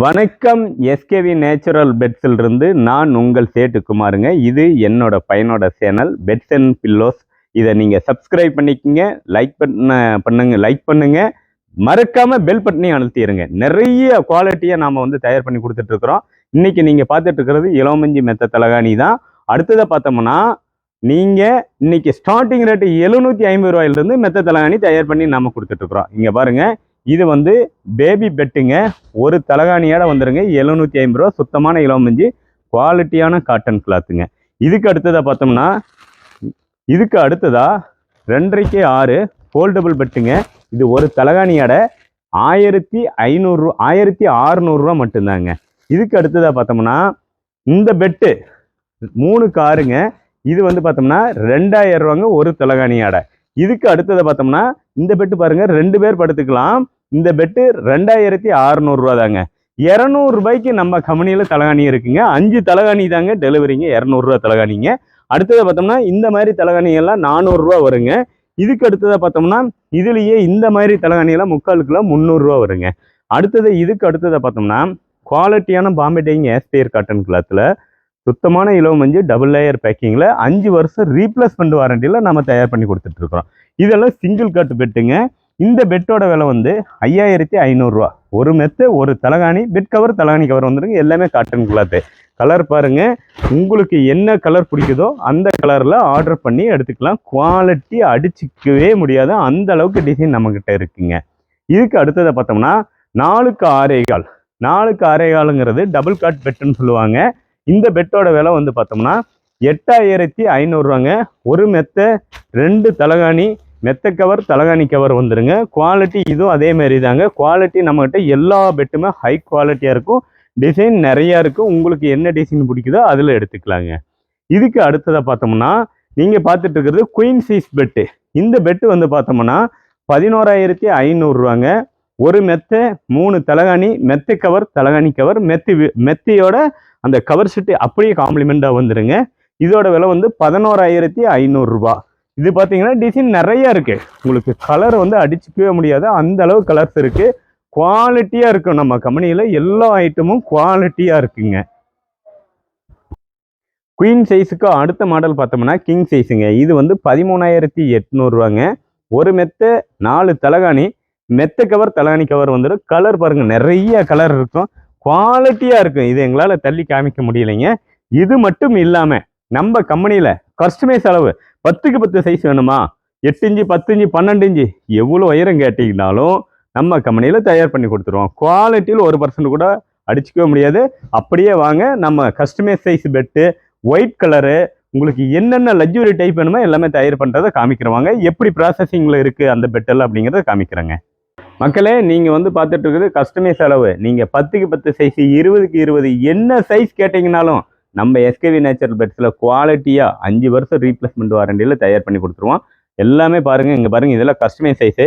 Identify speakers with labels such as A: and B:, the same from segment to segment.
A: வணக்கம் SKV natural பெட்ஸில் இருந்து நான் உங்கள் சேட்டு குமாருங்க. இது என்னோட பையனோட சேனல் பெட்ஸ் அண்ட் பில்லோஸ் இதை நீங்கள் சப்ஸ்கிரைப் பண்ணிக்கங்க லைக் பண்ண பண்ணுங்க லைக் பண்ணுங்க. மறக்காம பெல் பட்டனையும் அழுத்திடுங்க நிறைய குவாலிட்டியாக நாம் வந்து தயார் பண்ணி கொடுத்துட்டு இருக்கிறோம் இன்னைக்கு நீங்கள் பார்த்துட்டு இருக்கிறது இளமஞ்சி மெத்த தலகாணி தான். அடுத்ததை பார்த்தோம்னா நீங்கள் இன்னைக்கு ஸ்டார்டிங் ரேட்டு எழுநூற்றி ஐம்பது ரூபாயிலிருந்து மெத்த தலகாணி தயார் பண்ணி நாம கொடுத்துட்டு இருக்கிறோம் இங்கே பாருங்கள் இது வந்து பேபி பெட்டுங்க ஒரு தலகாணியோட வந்துருங்க. எழுநூற்றி ஐம்பது ரூபா சுத்தமான இளமஞ்சி குவாலிட்டியான காட்டன் கிளாத்துங்க இதுக்கு அடுத்ததாக பார்த்தோம்னா இதுக்கு அடுத்ததாக ரெண்டரைக்கு ஆறு ஃபோல்டபுள் பெட்டுங்க இது ஒரு தலகாணியோட ஆயிரத்தி ஐநூறு ஆயிரத்தி அறுநூறுரூவா மட்டும்தாங்க. இதுக்கு அடுத்ததாக பார்த்தோம்னா இந்த பெட்டு மூணு காருங்க. இது வந்து பார்த்தோம்னா ரெண்டாயிரம் ரூபாங்க ஒரு தலகாணியோட இதுக்கு அடுத்ததை பார்த்தோம்னா இந்த பெட்டு பாருங்க ரெண்டு பேர் படுத்துக்கலாம். இந்த பெட்டு ரெண்டாயிரத்தி அறுநூறுவா தாங்க. இரநூறுபாய்க்கு நம்ம கம்பெனியில் தலகாணி இருக்குங்க. அஞ்சு தலகாணி தாங்க டெலிவரிங்க. இரநூறுவா தலகாணிங்க. அடுத்ததை பார்த்தோம்னா இந்த மாதிரி தலகாணிகள்லாம் நானூறுரூவா வருங்க. இதுக்கு அடுத்ததை பார்த்தோம்னா இதுலேயே இந்த மாதிரி தலகாணியெல்லாம் முக்கால் கிலோ முந்நூறுரூவா வருங்க. அடுத்தது இதுக்கு அடுத்ததை பார்த்தோம்னா குவாலிட்டியான பாம்பே டைங் ஏஸ்பேர் காட்டன் கிளாத்தில் சுத்தமான இலவ மஞ்சு டபுள் லேயர் பேக்கிங்கில் அஞ்சு வருஷம் ரீப்ளேஸ்மெண்ட் வாரண்டியில் நம்ம தயார் பண்ணி கொடுத்துட்ருக்குறோம் இதெல்லாம் சிங்கிள் காட்டு பெட்டுங்க இந்த பெட்டோட விலை வந்து ஐயாயிரத்தி ஐநூறுரூவா ஒரு மெத்து ஒரு தலகாணி பெட் கவர் தலகாணி கவர் வந்துருங்க. எல்லாமே காட்டன் கிளாத்து கலர் பாருங்கள் உங்களுக்கு என்ன கலர் பிடிக்குதோ அந்த கலரில் ஆர்டர் பண்ணி எடுத்துக்கலாம். குவாலிட்டி அடிச்சிக்கவே முடியாது. அந்த அளவுக்கு டிசைன் நம்மக்கிட்ட இருக்குங்க. இதுக்கு அடுத்ததை பார்த்தோம்னா நாலுக்கு ஆறே கால். நாலுக்கு ஆறே காலுங்கிறது டபுள் காட் பெட்டுன்னு சொல்லுவாங்க. இந்த பெட்டோட விலை வந்து பார்த்தோம்னா எட்டாயிரத்தி ஐநூறுரூவாங்க ஒரு மெத்தை ரெண்டு தலகாணி மெத்த கவர் தலகாணி கவர் வந்துருங்க. குவாலிட்டி இதுவும் அதே மாதிரி தாங்க குவாலிட்டி நம்மகிட்ட எல்லா பெட்டுமே ஹை குவாலிட்டியாக இருக்கும். டிசைன் நிறையா இருக்கும் உங்களுக்கு என்ன டிசைன் பிடிக்குதோ அதில் எடுத்துக்கலாங்க. இதுக்கு அடுத்ததை பார்த்தோம்னா நீங்கள் பார்த்துட்டு இருக்கிறது குயின் சைஸ் பெட்டு இந்த பெட்டு வந்து பார்த்தோம்னா பதினோராயிரத்தி ஐநூறுரூவாங்க ஒரு மெத்தை மூணு தலகாணி மெத்தை கவர் தலகாணி கவர் மெத்தி மெத்தையோட மெத்தியோட அந்த கவர் செட்டு அப்படியே காம்ப்ளிமெண்ட்டாக வந்துடுங்க இதோட விலை வந்து பதினோராயிரத்தி ஐநூறுரூபா இது பார்த்தீங்கன்னா டிசைன் நிறைய இருக்குது உங்களுக்கு கலர் வந்து அடிச்சுக்கவே முடியாது. அந்த அளவு கலர்ஸ் இருக்குது குவாலிட்டியாக இருக்கும். நம்ம கம்பெனியில் எல்லா ஐட்டமும் குவாலிட்டியாக இருக்குங்க. குயின் சைஸுக்கு அடுத்த மாடல் பார்த்தோம்னா கிங் சைஸுங்க இது வந்து பதிமூணாயிரத்தி எட்நூறுவாங்க ஒரு மெத்த நாலு தலகாணி. மெத்த கவர் தலகாணி கவர் வந்துடும் கலர் பாருங்கள் நிறைய கலர் இருக்கும். குவாலிட்டியாக இருக்கும். இது எங்களால் தள்ளி காமிக்க முடியலைங்க. இது மட்டும் இல்லாமல் நம்ம கம்பெனியில் கஸ்டமைஸ் அளவு பத்துக்கு பத்து சைஸ் வேணுமா? எட்டு இஞ்சி பத்து இஞ்சி பன்னெண்டு இஞ்சி எவ்வளோ உயரம் கேட்டிங்கனாலும் நம்ம கம்பெனியில் தயார் பண்ணி கொடுத்துருவோம். குவாலிட்டியில் ஒரு பர்சன்ட் கூட அடிச்சுக்கவே முடியாது. அப்படியே வாங்க நம்ம customise size bed white colour உங்களுக்கு என்னென்ன லக்ஸுரி டைப் வேணுமோ எல்லாமே தயார் பண்ணுறதை காமிக்கிறவாங்க எப்படி ப்ராசஸிங்கில் இருக்குது அந்த பெட்டெல்லாம் அப்படிங்கிறத காமிக்கிறேங்க. மக்களே நீங்கள் வந்து பார்த்துட்டு இருக்குது கஸ்டமைஸ் அளவு நீங்கள் பத்துக்கு பத்து சைஸ் இருபதுக்கு இருபது என்ன சைஸ் கேட்டிங்கனாலும் நம்ம எஸ்கேவி நேச்சுரல் பெட்ஸில் குவாலிட்டியாக அஞ்சு வருஷம் ரீப்ளேஸ்மெண்ட் வாரண்டியில் தயார் பண்ணி கொடுத்துருவோம். எல்லாமே பாருங்கள் இங்கே பாருங்கள் இதெல்லாம் கஸ்டமைஸ் சைஸு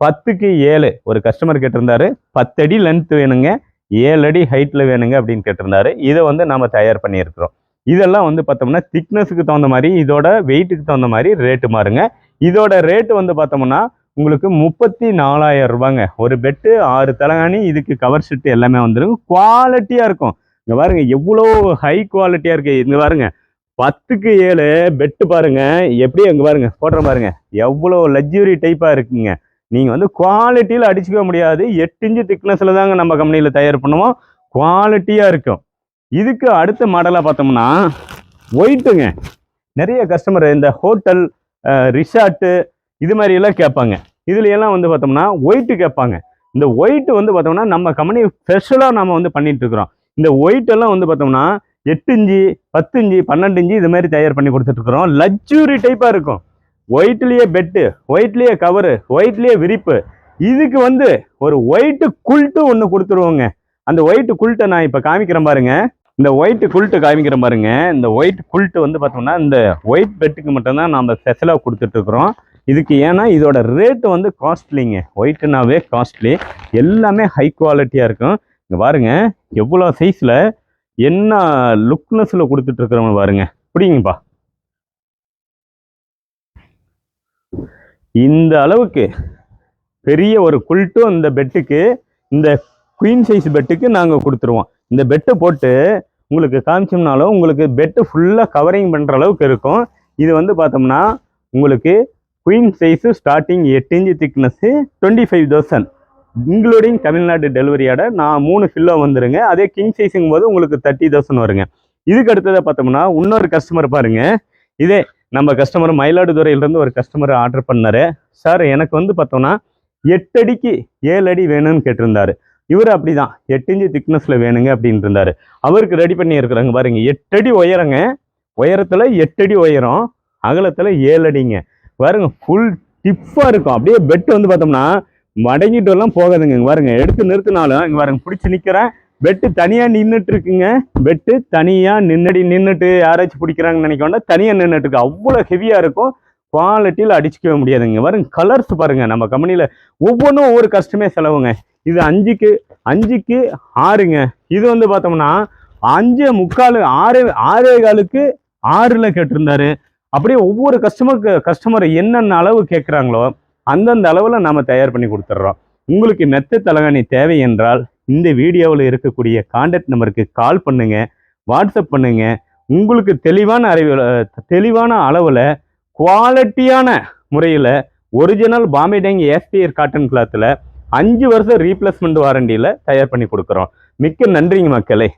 A: பத்துக்கு ஏழு ஒரு கஸ்டமர் கேட்டிருந்தாரு பத்தடி லென்த் வேணுங்க ஏழு அடி ஹைட்டில் வேணுங்க அப்படின்னு கேட்டிருந்தாரு. இதை வந்து நம்ம தயார் பண்ணியிருக்கிறோம். இதெல்லாம் வந்து பார்த்தோம்னா திக்னஸுக்கு தகுந்த மாதிரி இதோட வெயிட்டுக்கு தகுந்த மாதிரி ரேட்டு மாறுங்க. இதோட ரேட்டு வந்து பார்த்தோம்னா உங்களுக்கு முப்பத்தி நாலாயிரம் ரூபாங்க. ஒரு பெட்டு ஆறு தலகாணி இதுக்கு கவர் செட்டு எல்லாமே வந்துடும் குவாலிட்டியாக இருக்கும். இங்கே பாருங்க எவ்வளோ ஹை குவாலிட்டியாக இருக்கு. இங்கே பாருங்க பத்துக்கு ஏழு பெட்டு பாருங்க. எப்படி இங்கே பாருங்க போடுறேன் பாருங்க. எவ்வளோ லக்ஸுரி டைப்பாக இருக்குங்க. நீங்கள் வந்து குவாலிட்டியில் அடிச்சுக்க முடியாது. எட்டு இன்ச்சு திக்னஸில் தாங்க நம்ம கம்பெனியில் தயார் பண்ணுவோம். குவாலிட்டியாக இருக்கும். இதுக்கு அடுத்த மாடலாக பார்த்தோம்னா ஒயிட்டுங்க நிறைய கஸ்டமர் இந்த ஹோட்டல் ரிசார்ட்டு இது மாதிரி எல்லாம் கேட்பாங்க. இதுல எல்லாம் வந்து பார்த்தோம்னா ஒயிட்டு கேட்பாங்க. இந்த ஒயிட் வந்து பார்த்தோம்னா நம்ம கம்பெனி ஸ்பெஷலாக நம்ம வந்து பண்ணிட்டு இருக்கிறோம். இந்த ஒயிட் எல்லாம் வந்து பார்த்தோம்னா எட்டு இஞ்சி பத்து இஞ்சி பன்னெண்டு இஞ்சி இது மாதிரி தயார் பண்ணி கொடுத்துட்டு இருக்கிறோம். லக்ஸுரி டைப்பாக இருக்கும். ஒயிட்லேயே பெட்டு ஒயிட்லேயே கவரு ஒயிட்லேயே விரிப்பு. இதுக்கு வந்து ஒரு ஒயிட்டு குல்ட்டு ஒன்று கொடுத்துருவோங்க. அந்த ஒயிட்டு குல்ட்டை நான் இப்போ காமிக்கிறேன் பாருங்க. இந்த ஒயிட்டு குல்ட்டு காமிக்கிறேன் பாருங்க. இந்த ஒயிட் குல்ட்டு வந்து பார்த்தோம்னா இந்த ஒயிட் பெட்டுக்கு மட்டும்தான் நம்ம ஸ்பெஷலாக கொடுத்துட்டு இருக்கிறோம். இதுக்கு ஏன்னா இதோட ரேட்டு வந்து காஸ்ட்லிங்க ஒயிட்னாவே காஸ்ட்லி எல்லாமே ஹை குவாலிட்டியாக இருக்கும். இங்கே பாருங்க எவ்வளோ சைஸில் என்ன லுக்னஸில் கொடுத்துட்ருக்குறவங்க பாருங்க. பிடிங்கப்பா இந்த அளவுக்கு பெரிய ஒரு குல்ட்டும் இந்த பெட்டுக்கு இந்த குயின் சைஸ் பெட்டுக்கு நாங்கள் கொடுத்துருவோம். இந்த பெட்டை போட்டு உங்களுக்கு காமிச்சோம்னாலும் உங்களுக்கு பெட்டு ஃபுல்லாக கவரிங் பண்ணுற அளவுக்கு இருக்கும். இது வந்து பார்த்தோம்னா உங்களுக்கு குயின் சைஸு ஸ்டார்டிங் எட்டு inch thickness twenty five thousand including Tamil Nadu டெலிவரியோட நான் மூணு ஃபில்லோ வந்துருங்க. அதே கிங் சைஸுங்கும் போது உங்களுக்கு தேர்ட்டி தௌசண்ட் வருங்க. இதுக்கு அடுத்ததை பார்த்தோம்னா இன்னொரு கஸ்டமர் பாருங்க. இதே நம்ம கஸ்டமர் மயிலாடுதுறையிலேருந்து ஒரு கஸ்டமர் ஆர்டர் பண்ணாரு. சார் எனக்கு வந்து பார்த்தோம்னா எட்டு அடிக்கு ஏழு அடி வேணும்னு கேட்டிருந்தாரு. இவர் அப்படிதான். எட்டு இன்ச்சு திக்னஸில் வேணுங்க அப்படின்னு இருந்தார். அவருக்கு ரெடி பண்ணி இருக்கிறாங்க பாருங்க. எட்டு அடி உயரங்க. உயரத்தில் எட்டு அடி உயரம். அகலத்தில் ஏழு அடிங்க. பாருங்க ஃபுல் டிப்பாக இருக்கும். அப்படியே பெட் வந்து பார்த்தோம்னா மடங்கிட்டு எல்லாம் போகாதுங்க. இங்கே பாருங்க எடுத்து நிறுத்தினாலும் இங்கே பாருங்க பிடிச்சி நிற்கிறேன் பெட்டு தனியாக நின்றுட்டு இருக்குங்க பெட்டு தனியாக நின்னடி நின்றுட்டு யாராச்சும் பிடிக்கிறாங்கன்னு நினைக்க தனியாக நின்றுட்டு இருக்கு அவ்வளோ ஹெவியாக இருக்கும். குவாலிட்டியில் அடிச்சுக்கவே முடியாதுங்க. பாருங்க கலர்ஸ் பாருங்க. நம்ம கம்பெனியில் ஒவ்வொன்றும் ஒவ்வொரு கஸ்டமே செலவுங்க. இது அஞ்சுக்கு அஞ்சுக்கு ஆறுங்க. இது வந்து பார்த்தோம்னா அஞ்சு முக்கால் ஆறு ஆறே காலுக்கு ஆறில் கேட்டிருந்தாரு. அப்படியே ஒவ்வொரு கஸ்டமருக்கு கஸ்டமர் என்னென்ன அளவு கேட்குறாங்களோ அந்தந்த அளவில் நாம் தயார் பண்ணி கொடுத்துட்றோம். உங்களுக்கு மெத்த தலகாணி தேவை என்றால் இந்த வீடியோவில் இருக்கக்கூடிய கான்டாக்ட் நம்பருக்கு கால் பண்ணுங்க வாட்ஸ்அப் பண்ணுங்க. உங்களுக்கு தெளிவான அறிவு தெளிவான அளவில் குவாலிட்டியான முறையில் ஒரிஜினல் பாம்பே டேங் ஏஸ்பியர் காட்டன் கிளாத்தில் அஞ்சு வருஷம் ரீப்ளேஸ்மெண்ட் வாரண்டியில் தயார் பண்ணி கொடுக்குறோம். மிக்க நன்றிங்க மக்களே.